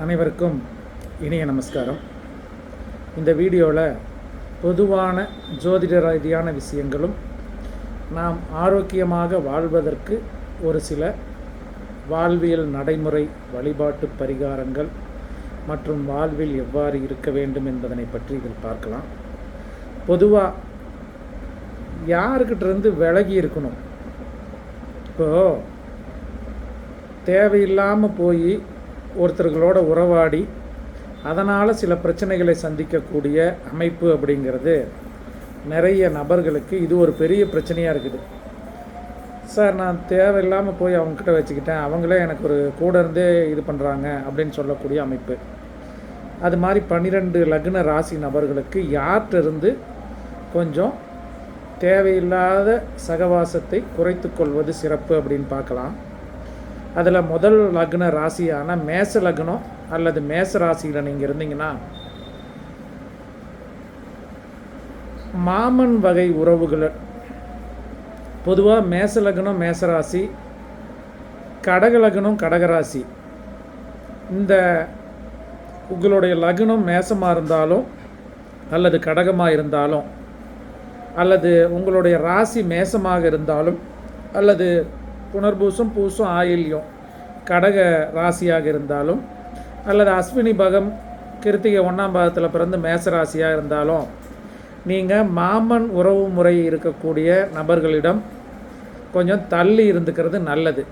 அனைவருக்கும் இனிய நமஸ்காரம். இந்த வீடியோவில் பொதுவான ஜோதிட ரீதியான விஷயங்களும் நாம் ஆரோக்கியமாக வாழ்வதற்கு ஒரு சில வாழ்வியல் நடைமுறை வழிபாட்டு பரிகாரங்கள் மற்றும் வாழ்வில் எவ்வாறு இருக்க வேண்டும் என்பதனை பற்றி இதில் பார்க்கலாம். பொதுவாக யாருக்கிட்டேருந்து விலகி இருக்கணும்? இப்போது தேவையில்லாமல் போய் ஒருத்தர்களோட உறவாடி அதனால் சில பிரச்சனைகளை சந்திக்கக்கூடிய அமைப்பு அப்படிங்கிறது நிறைய நபர்களுக்கு இது ஒரு பெரிய பிரச்சனையாக இருக்குது. சார் நான் தேவையில்லாமல் போய் அவங்கக்கிட்ட வச்சுக்கிட்டேன். அவங்களே எனக்கு ஒரு கூட இருந்தே இது பண்ணுறாங்க அப்படின்னு சொல்லக்கூடிய அமைப்பு. அது மாதிரி பன்னிரெண்டு லக்ன ராசி நபர்களுக்கு யார்கிட்ட இருந்து கொஞ்சம் தேவையில்லாத சகவாசத்தை குறைத்து கொள்வது சிறப்பு அப்படின்னு பார்க்கலாம். அதில் முதல் லக்ன ராசியான மேச லக்னம் அல்லது மேச ராசியில் நீங்கள் இருந்தீங்கன்னா மாமன் வகை உறவுகளை பொதுவாக மேச லக்னம் மேசராசி கடக லக்னம் கடகராசி இந்த உங்களுடைய லக்னம் மேசமாக இருந்தாலும் அல்லது கடகமாக இருந்தாலும் அல்லது உங்களுடைய ராசி மேசமாக இருந்தாலும் அல்லது புனர்பூசும் பூசும் ஆயில்யம். கடக ராசியாக இருந்தாலும் அல்லது அஸ்வினி பகம் கிருத்திகை ஒன்றாம் பாகத்தில் பிறந்து மேச ராசியாக இருந்தாலும் நீங்கள் மாமன் உறவு முறை இருக்கக்கூடிய நபர்களிடம் கொஞ்சம் தள்ளி இருந்துக்கிறது நல்லது.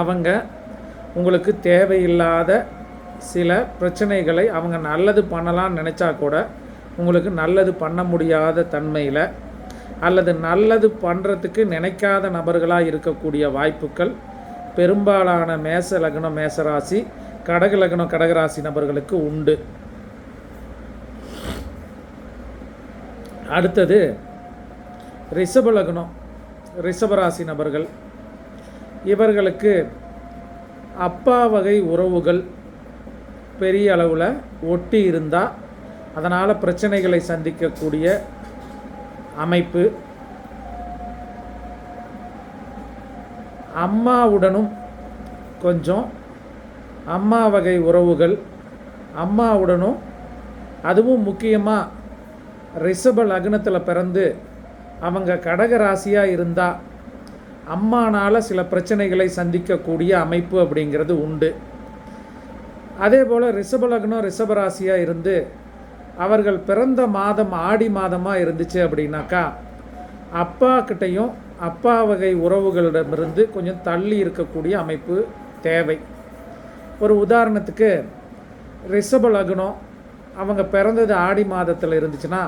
அவங்க உங்களுக்கு தேவையில்லாத சில பிரச்சனைகளை அவங்க நல்லது பண்ணலான்னு நினச்சா கூட உங்களுக்கு நல்லது பண்ண முடியாத தன்மையில் அல்லது நல்லது பண்ணுறதுக்கு நினைக்காத நபர்களாக இருக்கக்கூடிய வாய்ப்புகள் பெரும்பாலான மேச லக்னம் மேசராசி கடக லக்னம் கடகராசி நபர்களுக்கு உண்டு. அடுத்தது ரிஷப லக்னம் ரிஷபராசி நபர்கள். இவர்களுக்கு அப்பா வகை உறவுகள் பெரிய அளவில் ஒட்டி இருந்தால் அதனால் பிரச்சனைகளை சந்திக்கக்கூடிய அமைப்பு. அம்மாவுடனும் கொஞ்சம் அம்மா வகை உறவுகள். அம்மாவுடனும் அதுவும் முக்கியமாக ரிஷப லக்னத்தில் பிறந்து அவங்க கடக ராசியாக இருந்தால் அம்மானால் சில பிரச்சனைகளை சந்திக்கக்கூடிய அமைப்பு அப்படிங்கிறது உண்டு. அதே போல் ரிஷப லக்னம் ரிஷப ராசியாக இருந்து அவர்கள் பிறந்த மாதம் ஆடி மாதமாக இருந்துச்சு அப்படின்னாக்கா அப்பா கிட்டையும் அப்பா வகை உறவுகளிடமிருந்து கொஞ்சம் தள்ளி இருக்கக்கூடிய அமைப்பு தேவை. ஒரு உதாரணத்துக்கு ரிஷப லக்னம் அவங்க பிறந்தது ஆடி மாதத்தில் இருந்துச்சுன்னா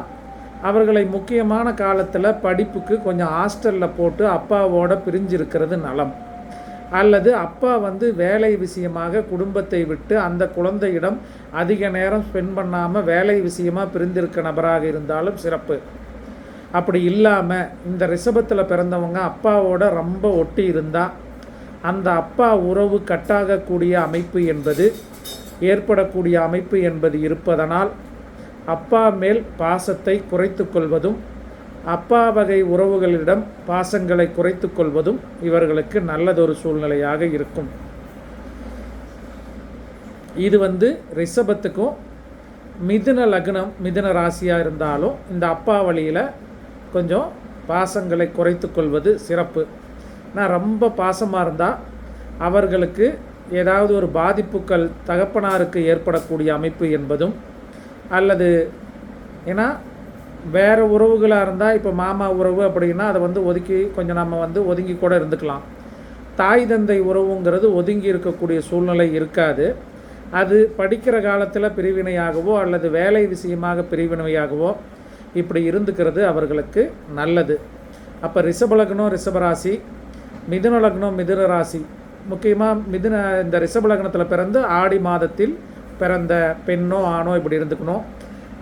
அவர்களை முக்கியமான காலத்தில் படிப்புக்கு கொஞ்சம் ஹாஸ்டலில் போட்டு அப்பாவோட பிரிஞ்சிருக்கிறது நலம். அல்லது அப்பா வந்து வேலை விஷயமாக குடும்பத்தை விட்டு அந்த குழந்தையிடம் அதிக நேரம் ஸ்பெண்ட் பண்ணாமல் வேலை விஷயமாக பிரிந்திருக்க நபராக இருந்தாலும் சிறப்பு. அப்படி இல்லாமல் இந்த ரிஷபத்தில் பிறந்தவங்க அப்பாவோட ரொம்ப ஒட்டி இருந்தால் அந்த அப்பா உறவு கட்டாகக்கூடிய அமைப்பு என்பது ஏற்படக்கூடிய அமைப்பு என்பது இருப்பதனால் அப்பா மேல் பாசத்தை குறைத்து கொள்வதும் அப்பா வகை உறவுகளிடம் பாசங்களை குறைத்து கொள்வதும் இவர்களுக்கு நல்லதொரு சூழ்நிலையாக இருக்கும். இது வந்து ரிஷபத்துக்கும் மிதுன லக்னம் மிதுன ராசியாக இருந்தாலும் இந்த அப்பா வழியில் கொஞ்சம் பாசங்களை குறைத்து கொள்வது சிறப்பு. நான் ரொம்ப பாசமாக இருந்தால் அவர்களுக்கு ஏதாவது ஒரு பாதிப்புகள் தகப்பனாருக்கு ஏற்படக்கூடிய அமைப்பு என்பதும் அல்லது ஏன்னா வேறு உறவுகளாக இருந்தால் இப்போ மாமா உறவு அப்படின்னா அதை வந்து ஒதுக்கி கொஞ்சம் நம்ம வந்து ஒதுங்கி கூட இருந்துக்கலாம். தாய் தந்தை உறவுங்கிறது ஒதுங்கி இருக்கக்கூடிய சூழ்நிலை இருக்காது. அது படிக்கிற காலத்தில் பிரிவினையாகவோ அல்லது வேலை விஷயமாக பிரிவினையாகவோ இப்படி இருந்துக்கிறது அவர்களுக்கு நல்லது. அப்போ ரிஷபலக்னம் ரிஷபராசி மிதுன லக்னம் மிதுன ராசி. முக்கியமாக மிதுன இந்த ரிஷபலக்னத்தில் பிறந்து ஆடி மாதத்தில் பிறந்த பெண்ணோ ஆணோ இப்படி இருந்துக்கணும்.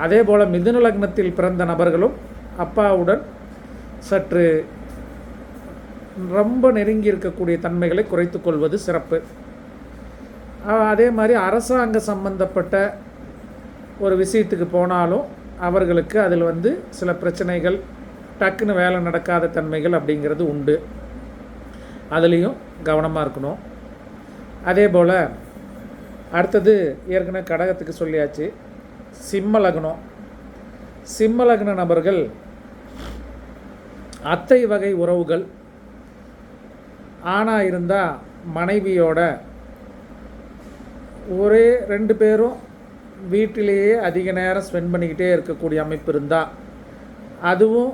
அதே போல் மிதுன லக்னத்தில் பிறந்த நபர்களும் அப்பாவுடன் சற்று ரொம்ப நெருங்கி இருக்கக்கூடிய தன்மைகளை குறைத்து கொள்வது சிறப்பு. அதே மாதிரி அரசாங்க சம்பந்தப்பட்ட ஒரு விஷயத்துக்கு போனாலும் அவர்களுக்கு அதில் வந்து சில பிரச்சனைகள் டக்குன்னு வேலை நடக்காத தன்மைகள் அப்படிங்கிறது உண்டு. அதுலேயும் கவனமாக இருக்கணும். அதே போல் அடுத்தது ஏற்கனவே கடகத்துக்கு சொல்லியாச்சு. சிம்ம லக்னம் சிம்ம லக்ன நபர்கள் அத்தை வகை உறவுகள். ஆணாக இருந்தால் மனைவியோட ஒரே ரெண்டு பேரும் வீட்டிலேயே அதிக நேரம் ஸ்பெண்ட் பண்ணிக்கிட்டே இருக்கக்கூடிய அமைப்பு இருந்தால் அதுவும்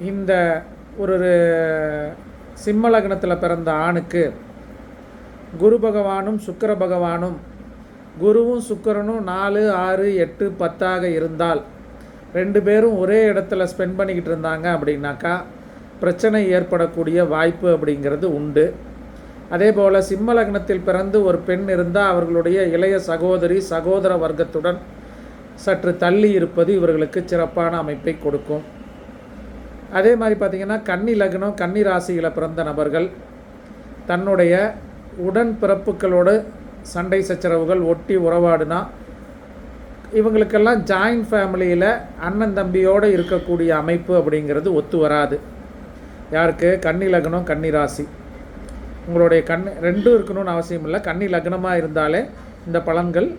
இந்த ஒரு சிம்ம லக்னத்தில் பிறந்த ஆணுக்கு குரு பகவானும் சுக்கர பகவானும் குருவும் சுக்கரனும் நாலு ஆறு எட்டு பத்தாக இருந்தால் ரெண்டு பேரும் ஒரே இடத்துல ஸ்பெண்ட் பண்ணிக்கிட்டு இருந்தாங்க அப்படின்னாக்கா பிரச்சனை ஏற்படக்கூடிய வாய்ப்பு அப்படிங்கிறது உண்டு. அதே போல் சிம்ம லக்னத்தில் பிறந்து ஒரு பெண் இருந்தால் அவர்களுடைய இளைய சகோதரி சகோதர வர்க்கத்துடன் சற்று தள்ளி இருப்பது இவர்களுக்கு சிறப்பான அமைப்பை கொடுக்கும். அதே மாதிரி பார்த்திங்கன்னா கன்னி லக்னம் கன்னி ராசியில் பிறந்த நபர்கள் தன்னுடைய உடன் பிறப்புகளோடு சண்டை சச்சரவுகள் ஒட்டி உறவாடுனா இவங்களுக்கெல்லாம் ஜாயின்ட் ஃபேமிலியில் அண்ணன் தம்பியோடு இருக்கக்கூடிய அமைப்பு அப்படிங்கிறது ஒத்து வராது. யாருக்கு? கன்னி லக்னம் கன்னி ராசி. உங்களுடைய கண் ரெண்டும் இருக்கணும்னு அவசியம் இல்லை. கன்னி லக்னமாக இருந்தாலே இந்த பலன்கள்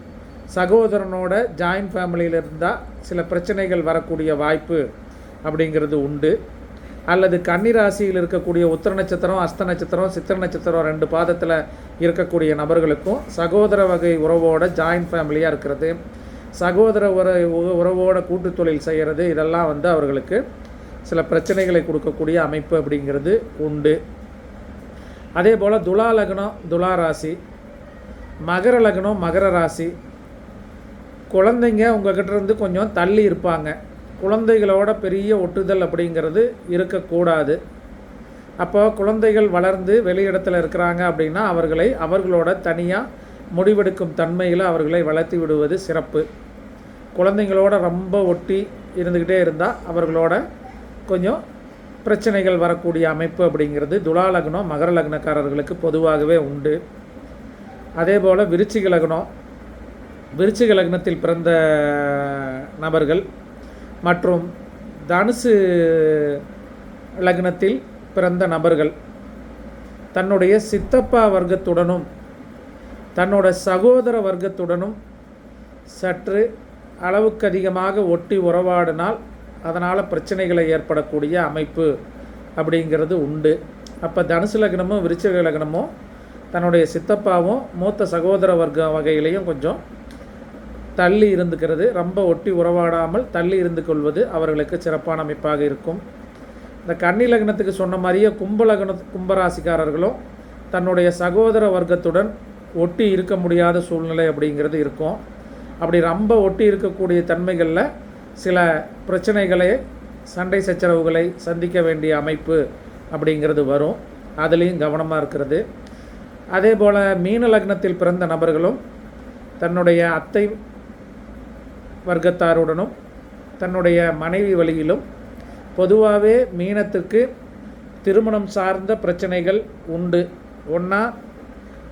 சகோதரனோட ஜாயின்ட் ஃபேமிலியில் இருந்தால் சில பிரச்சனைகள் வரக்கூடிய வாய்ப்பு அப்படிங்கிறது உண்டு. அல்லது கன்னிராசியில் இருக்கக்கூடிய உத்திர நட்சத்திரம் அஸ்த நட்சத்திரம் சித்திர நட்சத்திரம் ரெண்டு பாதத்தில் இருக்கக்கூடிய நபர்களுக்கும் சகோதர வகை உறவோட ஜாயின்ட் ஃபேமிலியாக இருக்கிறது. சகோதர உற உறவோட கூட்டு தொழில் செய்கிறது இதெல்லாம் வந்து அவர்களுக்கு சில பிரச்சனைகளை கொடுக்கக்கூடிய அமைப்பு அப்படிங்கிறது உண்டு. அதே போல் துலா லக்னம் துலா ராசி மகர லக்னம் மகர ராசி. குழந்தைங்க உங்ககிட்ட இருந்து கொஞ்சம் தள்ளி இருப்பாங்க. குழந்தைகளோட பெரிய ஒட்டுதல் அப்படிங்கிறது இருக்கக்கூடாது. அப்போ குழந்தைகள் வளர்ந்து வெளியிடத்தில் இருக்கிறாங்க அப்படின்னா அவர்களை அவர்களோட தனியாக முடிவெடுக்கும் தன்மையில் அவர்களை வளர்த்தி விடுவது சிறப்பு. குழந்தைங்களோட ரொம்ப ஒட்டி இருந்துக்கிட்டே இருந்தால் அவர்களோட கொஞ்சம் பிரச்சனைகள் வரக்கூடிய அமைப்பு அப்படிங்கிறது துலா லக்னம் மகர லக்னக்காரர்களுக்கு பொதுவாகவே உண்டு. அதே போல் விருச்சிக லக்னம் விருச்சிக லக்னத்தில் பிறந்த நபர்கள் மற்றும் தனுசு லக்னத்தில் பிறந்த நபர்கள். தன்னுடைய சித்தப்பா வர்க்கத்துடனும் தன்னோட சகோதர வர்க்கத்துடனும் சற்று அளவுக்கு அதிகமாக ஒட்டி உறவாடினால் அதனால் பிரச்சனைகளை ஏற்படக்கூடிய அமைப்பு அப்படிங்கிறது உண்டு. அப்போ தனுசு லக்னமும் விருச்சிக லக்னமும் தன்னுடைய சித்தப்பாவும் மூத்த சகோதர வர்க்கம் வகையிலையும் கொஞ்சம் தள்ளி இருந்துக்கிறது. ரொம்ப ஒட்டி உறவாடாமல் தள்ளி இருந்து கொள்வது அவர்களுக்கு சிறப்பான அமைப்பாக இருக்கும். இந்த கன்னி லக்னத்துக்கு சொன்ன மாதிரியே கும்பலக்ன கும்பராசிக்காரர்களும் தன்னுடைய சகோதர வர்க்கத்துடன் ஒட்டி இருக்க முடியாத சூழ்நிலை அப்படிங்கிறது இருக்கும். அப்படி ரொம்ப ஒட்டி இருக்கக்கூடிய தன்மைகளில் சில பிரச்சனைகளை சண்டை சச்சரவுகளை சந்திக்க வேண்டிய அமைப்பு அப்படிங்கிறது வரும். அதுலேயும் கவனமாக இருக்கிறது. அதே போல் மீன லக்னத்தில் பிறந்த நபர்களும் தன்னுடைய அத்தை வர்க்கத்தாருடனும் தன்னுடைய மனைவி வழியிலும் பொதுவாகவே மீனத்துக்கு திருமணம் சார்ந்த பிரச்சனைகள் உண்டு. ஒன்றா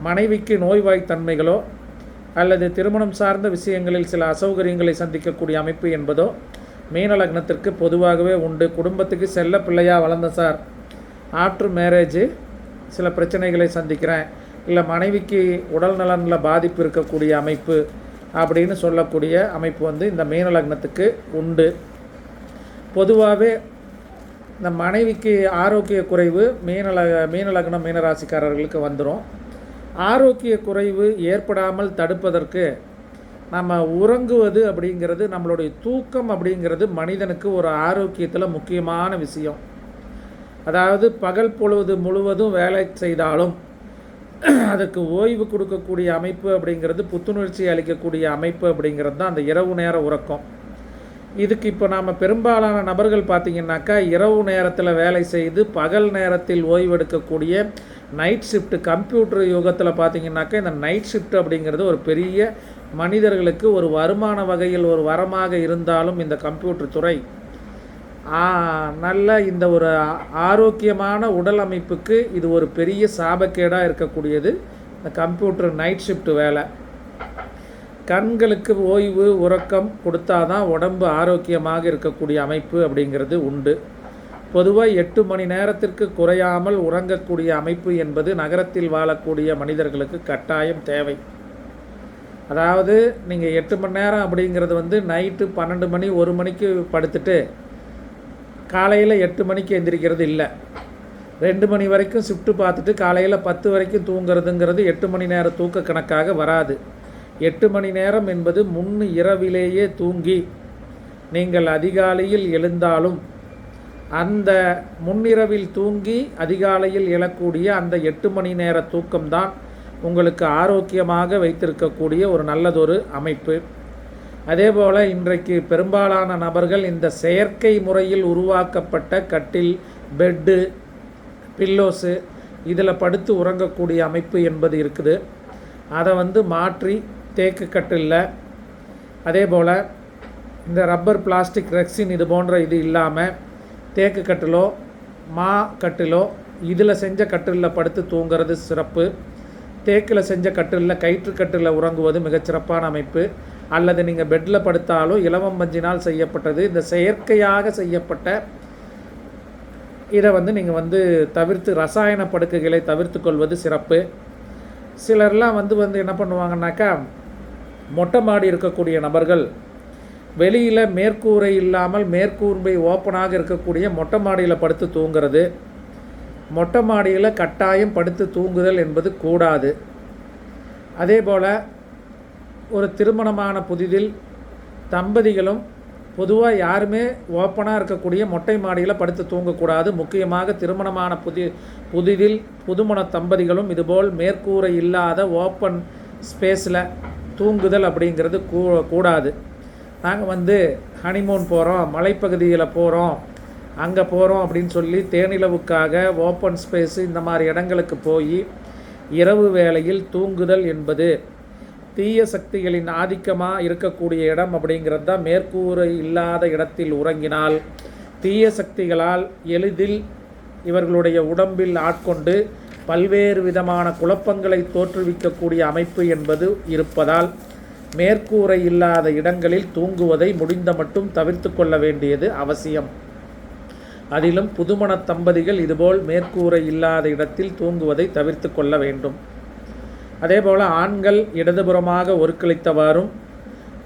மனைவிக்கு நோய்வாய்த்தன்மைகளோ அல்லது திருமணம் சார்ந்த விஷயங்களில் சில அசௌகரியங்களை சந்திக்கக்கூடிய அமைப்பு என்பதோ மீன லக்னத்திற்கு பொதுவாகவே உண்டு. குடும்பத்துக்கு செல்ல பிள்ளையாக வளர்ந்த சார் ஆஃப்டர் மேரேஜு சில பிரச்சனைகளை சந்திக்கிறேன். இல்லை மனைவிக்கு உடல் நலனில் பாதிப்பு இருக்கக்கூடிய அமைப்பு அப்படின்னு சொல்லக்கூடிய அமைப்பு வந்து இந்த மீன லக்னத்துக்கு உண்டு. பொதுவாகவே இந்த மனைவிக்கு ஆரோக்கிய குறைவு மீனல மீன லக்னம் மீனராசிக்காரர்களுக்கு வந்துடும் ஆரோக்கிய குறைவு ஏற்படாமல் தடுப்பதற்கு நம்ம உறங்குவது அப்படிங்கிறது நம்மளுடைய தூக்கம் அப்படிங்கிறது மனிதனுக்கு ஒரு ஆரோக்கியத்தில் முக்கியமான விஷயம். அதாவது பகல் பொழுது முழுவதும் வேலை செய்தாலும் அதுக்கு ஓய்வு கொடுக்கக்கூடிய அமைப்பு அப்படிங்கிறது புத்துணர்ச்சி அளிக்கக்கூடிய அமைப்பு அப்படிங்கிறது தான் அந்த இரவு நேர உறக்கம். இதுக்கு இப்போ நாம் பெரும்பாலான நபர்கள் பார்த்திங்கனாக்கா இரவு நேரத்தில் வேலை செய்து பகல் நேரத்தில் ஓய்வெடுக்கக்கூடிய நைட் ஷிஃப்ட் கம்ப்யூட்டர் யுகத்தில் பார்த்திங்கனாக்கா இந்த நைட் ஷிஃப்ட் அப்படிங்கிறது ஒரு பெரிய மனிதர்களுக்கு ஒரு வருமான வகையில் ஒரு வரமாக இருந்தாலும் இந்த கம்ப்யூட்டர் துறை நல்ல இந்த ஒரு ஆரோக்கியமான உடல் அமைப்புக்கு இது ஒரு பெரிய சாபக்கேடாக இருக்கக்கூடியது. இந்த கம்ப்யூட்டர் நைட் ஷிஃப்ட் வேலை. கண்களுக்கு ஓய்வு உறக்கம் கொடுத்தாதான் உடம்பு ஆரோக்கியமாக இருக்கக்கூடிய அமைப்பு அப்படிங்கிறது உண்டு. பொதுவாக எட்டு மணி நேரத்திற்கு குறையாமல் உறங்கக்கூடிய அமைப்பு என்பது நகரத்தில் வாழக்கூடிய மனிதர்களுக்கு கட்டாயம் தேவை. அதாவது நீங்கள் எட்டு மணி நேரம் அப்படிங்கிறது வந்து நைட்டு பன்னெண்டு மணி ஒரு மணிக்கு படுத்துட்டு காலையில் எட்டு மணிக்கு எந்திரிக்கிறது இல்லை. ரெண்டு மணி வரைக்கும் ஷிஃப்ட்டு பார்த்துட்டு காலையில் பத்து வரைக்கும் தூங்குறதுங்கிறது எட்டு மணி நேர தூக்க கணக்காக வராது. எட்டு மணி நேரம் என்பது முன் இரவிலேயே தூங்கி நீங்கள் அதிகாலையில் எழுந்தாலும் அந்த முன்னிரவில் தூங்கி அதிகாலையில் எழக்கூடிய அந்த எட்டு மணி நேர தூக்கம்தான் உங்களுக்கு ஆரோக்கியமாக வைத்திருக்கக்கூடிய ஒரு நல்லதொரு அமைப்பு. அதேபோல் இன்றைக்கு பெரும்பாலான நபர்கள் இந்த செயற்கை முறையில் உருவாக்கப்பட்ட கட்டில் பெட்டு பில்லோஸு இதில் படுத்து உறங்கக்கூடிய அமைப்பு என்பது இருக்குது. அதை வந்து மாற்றி தேக்கு கட்டிலில் அதே போல் இந்த ரப்பர் பிளாஸ்டிக் ரெக்ஸின் இது போன்ற இது இல்லாமல் தேக்கு கட்டிலோ மா கட்டிலோ இதில் செஞ்ச கட்டிலில் படுத்து தூங்குறது சிறப்பு. தேக்கில் செஞ்ச கட்டிலில் கயிற்று கட்டிலில் உறங்குவது மிகச்சிறப்பான அமைப்பு. அல்லது நீங்கள் பெட்டில் படுத்தாலும் இலவம் பஞ்சினால் செய்யப்பட்டது. இந்த செயற்கையாக செய்யப்பட்ட இதை வந்து நீங்கள் வந்து தவிர்த்து ரசாயன படுக்கைகளை தவிர்த்து கொள்வது சிறப்பு. சிலர்லாம் வந்து வந்து என்ன பண்ணுவாங்கனாக்கா மொட்டை மாடி இருக்கக்கூடிய நபர்கள் வெளியில் மேற்கூரை இல்லாமல் மேற்கூர்மை ஓப்பனாக இருக்கக்கூடிய மொட்டை மாடியில் படுத்து தூங்குறது. மொட்டை மாடியில் கட்டாயம் படுத்து தூங்குதல் என்பது கூடாது. அதே போல் ஒரு திருமணமான புதிதில் தம்பதிகளும் பொதுவாக யாருமே ஓப்பனாக இருக்கக்கூடிய மொட்டை மாடியில் படுத்து தூங்கக்கூடாது. முக்கியமாக திருமணமான புதி புதிதில் புதுமண தம்பதிகளும் இதுபோல் மேற்கூரை இல்லாத ஓப்பன் ஸ்பேஸில் தூங்குதல் அப்படிங்கிறது கூ கூடாது. நாங்கள் வந்து ஹனிமூன் போகிறோம் மலைப்பகுதியில் போகிறோம் அங்கே போகிறோம் அப்படின்னு சொல்லி தேனிலவுக்காக ஓப்பன் ஸ்பேஸு இந்த மாதிரி இடங்களுக்கு போய் இரவு வேளையில் தூங்குதல் என்பது தீய சக்திகளின் ஆதிக்கமாக இருக்கக்கூடிய இடம் அப்படிங்கிறது தான் மேற்கூரை இல்லாத இடத்தில் உறங்கினால் தீய சக்திகளால் எளிதில் இவர்களுடைய உடம்பில் ஆட்கொண்டு பல்வேறு விதமான குழப்பங்களை தோற்றுவிக்கக்கூடிய அமைப்பு என்பது இருப்பதால் மேற்கூரை இல்லாத இடங்களில் தூங்குவதை முடிந்த மட்டும் தவிர்த்து கொள்ள வேண்டியது அவசியம். அதிலும் புதுமண தம்பதிகள் இதுபோல் மேற்கூரை இல்லாத இடத்தில் தூங்குவதை தவிர்த்து கொள்ள வேண்டும். அதேபோல் ஆண்கள் இடதுபுறமாக ஒருக்களித்தவாறும்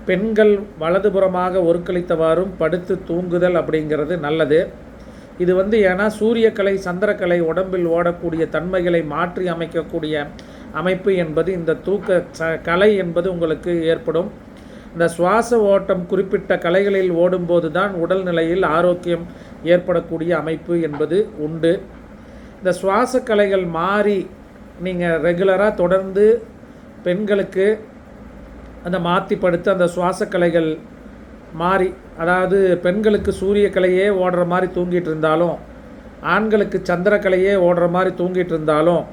பெண்கள் வலதுபுறமாக ஒருக்களித்தவாறும் படுத்து தூங்குதல் அப்படிங்கிறது நல்லது. இது வந்து ஏன்னா சூரியக்கலை சந்திரக்கலை உடம்பில் ஓடக்கூடிய தன்மைகளை மாற்றி அமைக்கக்கூடிய அமைப்பு என்பது இந்த தூக்க ச கலை என்பது உங்களுக்கு ஏற்படும். இந்த சுவாச ஓட்டம் குறிப்பிட்ட கலைகளில் ஓடும்போது தான் உடல்நிலையில் ஆரோக்கியம் ஏற்படக்கூடிய அமைப்பு என்பது உண்டு. இந்த சுவாச கலைகள் மாறி நீங்கள் ரெகுலராக தொடர்ந்து பெண்களுக்கு அந்த மாற்றி படுத்து அந்த சுவாச கலைகள் மாறி அதாவது பெண்களுக்கு சூரிய கலையே ஓடுற மாதிரி தூங்கிட்டு இருந்தாலும் ஆண்களுக்கு சந்திரக்கலையே ஓடுற மாதிரி தூங்கிட்டு இருந்தாலும்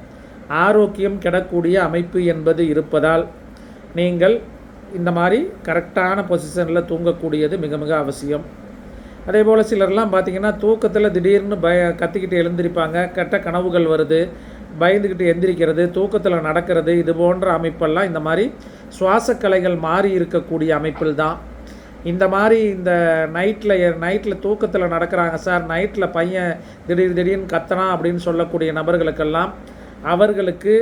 ஆரோக்கியம் கெடக்கூடிய அமைப்பு என்பது இருப்பதால் நீங்கள் இந்த மாதிரி கரெக்டான பொசிஷனில் தூங்கக்கூடியது மிக மிக அவசியம். அதே போல் சிலர்லாம் பார்த்திங்கன்னா தூக்கத்தில் திடீர்னு பய கத்திக்கிட்டு எழுந்திருப்பாங்க கெட்ட கனவுகள் வருது பயந்துக்கிட்டு எந்திரிக்கிறது தூக்கத்தில் நடக்கிறது இது போன்ற அமைப்பெல்லாம் இந்த மாதிரி சுவாச கலைகள் மாறி இருக்கக்கூடிய அமைப்பில் தான். இந்த மாதிரி இந்த நைட்டில் நைட்டில் தூக்கத்தில் நடக்கிறாங்க சார் நைட்டில் பையன் திடீர் திடீர்னு கத்தனா அப்படின்னு சொல்லக்கூடிய நபர்களுக்கெல்லாம் அவர்களுக்கு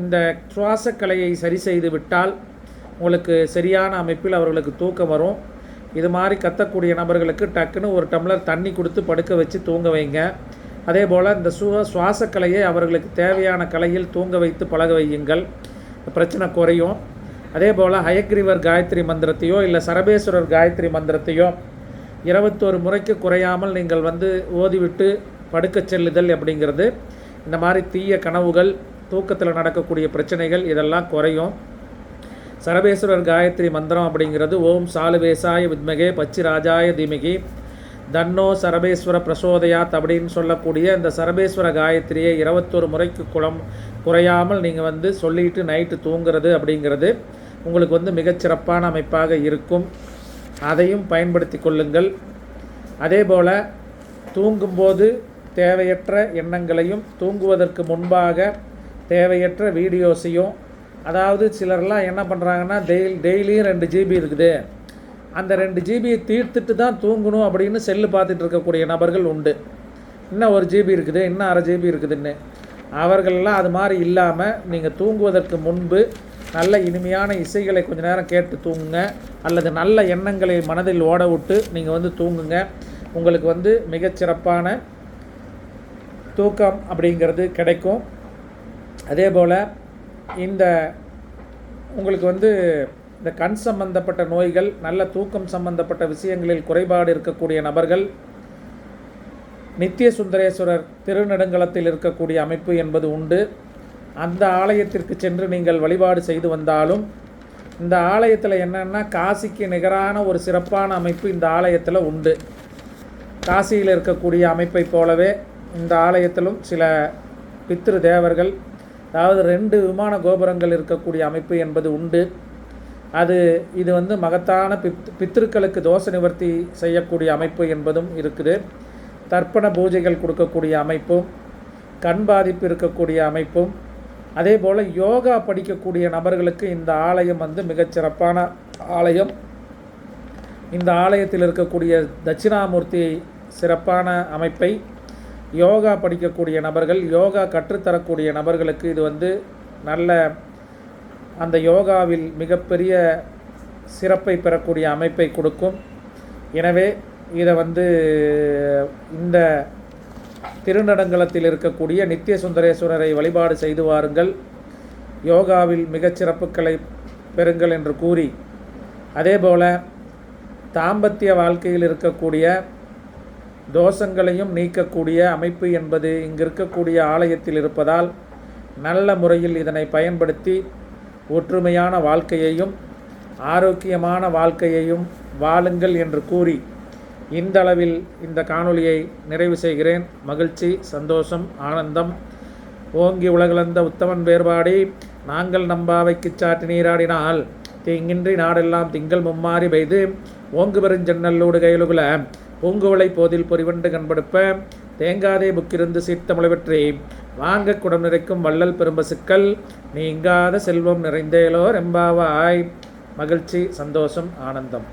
இந்த சுவாச கலையை சரி செய்து விட்டால் உங்களுக்கு சரியான அமைப்பில் அவர்களுக்கு தூக்கம் வரும். இது மாதிரி கத்தக்கூடிய நபர்களுக்கு டக்குன்னு ஒரு டம்ளர் தண்ணி கொடுத்து படுக்க வச்சு தூங்க வைங்க. அதே போல் இந்த சுக சுவாச கலையை அவர்களுக்கு தேவையான கலையில் தூங்க வைத்து பழக வையுங்கள். பிரச்சனை குறையும். அதே போல் ஹயக்ரீவர் காயத்ரி மந்திரத்தையோ இல்லை சரபேஸ்வரர் காயத்ரி மந்திரத்தையோ இருபத்தோரு முறைக்கு குறையாமல் நீங்கள் வந்து ஓதிவிட்டு படுக்கச் செல்லுதல் அப்படிங்கிறது. இந்த மாதிரி தீய கனவுகள் தூக்கத்தில் நடக்கக்கூடிய பிரச்சனைகள் இதெல்லாம் குறையும். சரபேஸ்வரர் காயத்ரி மந்திரம் அப்படிங்கிறது ஓம் சாலுவேசாய வித்மகே பச்சிராஜாய தீமகி. தன்னோ சரபேஸ்வர பிரசோதயாத் அப்படின்னு சொல்லக்கூடிய இந்த சரபேஸ்வர காயத்ரியை இருபத்தொரு முறைக்கு குளம் குறையாமல் நீங்கள் வந்து சொல்லிட்டு நைட்டு தூங்குறது அப்படிங்கிறது உங்களுக்கு வந்து மிகச்சிறப்பான அமைப்பாக இருக்கும். அதையும் பயன்படுத்தி கொள்ளுங்கள். அதே போல் தூங்கும்போது தேவையற்ற எண்ணங்களையும் தூங்குவதற்கு முன்பாக தேவையற்ற வீடியோஸையும் அதாவது சிலர்லாம் என்ன பண்ணுறாங்கன்னா டெய் டெய்லியும் ரெண்டு ஜிபி இருக்குது. அந்த ரெண்டு ஜிபியை தீர்த்துட்டு தான் தூங்கணும் அப்படின்னு செல்லு பார்த்துட்டு இருக்கக்கூடிய நபர்கள் உண்டு. இன்னும் ஒரு ஜிபி இருக்குது? இன்னும் அரை ஜிபி இருக்குதுன்னு? அவர்களெல்லாம் அது மாதிரி இல்லாமல் நீங்கள் தூங்குவதற்கு முன்பு நல்ல இனிமையான இசைகளை கொஞ்ச நேரம் கேட்டு தூங்குங்க. அல்லது நல்ல எண்ணங்களை மனதில் ஓட விட்டு நீங்கள் வந்து தூங்குங்க. உங்களுக்கு வந்து மிகச்சிறப்பான தூக்கம் அப்படிங்கிறது கிடைக்கும். அதே போல் இந்த உங்களுக்கு வந்து இந்த கண் சம்பந்தப்பட்ட நோய்கள் நல்ல தூக்கம் சம்பந்தப்பட்ட விஷயங்களில் குறைபாடு இருக்கக்கூடிய நபர்கள் நித்திய சுந்தரேஸ்வரர் திருநெடுங்கலத்தில் இருக்கக்கூடிய அமைப்பு என்பது உண்டு. அந்த ஆலயத்திற்கு சென்று நீங்கள் வழிபாடு செய்து வந்தாலும் இந்த ஆலயத்தில் என்னென்னா காசிக்கு நிகரான ஒரு சிறப்பான அமைப்பு இந்த ஆலயத்தில் உண்டு. காசியில் இருக்கக்கூடிய அமைப்பை போலவே இந்த ஆலயத்திலும் சில பித்ரு தேவர்கள் அதாவது ரெண்டு விமான கோபுரங்கள் இருக்கக்கூடிய அமைப்பு என்பது உண்டு. அது இது வந்து மகத்தான பித் பித்திருக்களுக்கு தோஷ நிவர்த்தி செய்யக்கூடிய அமைப்பு என்பதும் இருக்குது. தர்ப்பண பூஜைகள் கொடுக்கக்கூடிய அமைப்பும் கண் பாதிப்பு இருக்கக்கூடிய அமைப்பும் அதே போல் யோகா படிக்கக்கூடிய நபர்களுக்கு இந்த ஆலயம் வந்து மிகச்சிறப்பான ஆலயம். இந்த ஆலயத்தில் இருக்கக்கூடிய தட்சிணாமூர்த்தி சிறப்பான அமைப்பை யோகா படிக்கக்கூடிய நபர்கள் யோகா கற்றுத்தரக்கூடிய நபர்களுக்கு இது வந்து நல்ல அந்த யோகாவில் மிகப்பெரிய சிறப்பை பெறக்கூடிய அமைப்பை கொடுக்கும். எனவே இதை வந்து இந்த திருநடங்கலத்தில் இருக்கக்கூடிய நித்திய சுந்தரேஸ்வரரை வழிபாடு செய்து வாருங்கள். யோகாவில் மிகச் சிறப்புகளை பெறுங்கள் என்று கூறி. அதேபோல தாம்பத்திய வாழ்க்கையில் இருக்கக்கூடிய தோஷங்களையும் நீக்கக்கூடிய அமைப்பு என்பது இங்கு இருக்கக்கூடிய ஆலயத்தில் இருப்பதால் நல்ல முறையில் இதனை பயன்படுத்தி ஒற்றுமையான வாழ்க்கையையும் ஆரோக்கியமான வாழ்க்கையையும் வாழுங்கள் என்று கூறி இந்தளவில் இந்த காணொளியை நிறைவு செய்கிறேன். மகிழ்ச்சி சந்தோஷம் ஆனந்தம். ஓங்கி உலகளந்த உத்தமன் வேறுபாடி நாங்கள் நம்பாவைக்கு சாட்டி நீராடினால் தீங்கின்றி நாடெல்லாம் திங்கள் மும்மாறி பெய்து ஓங்கு பெருஞ்சன்னல்லோடு கையலுகுல பூங்குவளை போதில் பொறிவண்டு கண்படுப்ப தேங்காதே புக்கிருந்து சீர்த்தமிழ் வெற்றி வாங்க குடம் நிறைக்கும் வள்ளல் பெரும்பசுக்கள் நீங்காத செல்வம் நிறைந்தேலோ ரெம்பாவாய் மகிழ்ச்சி சந்தோஷம் ஆனந்தம்.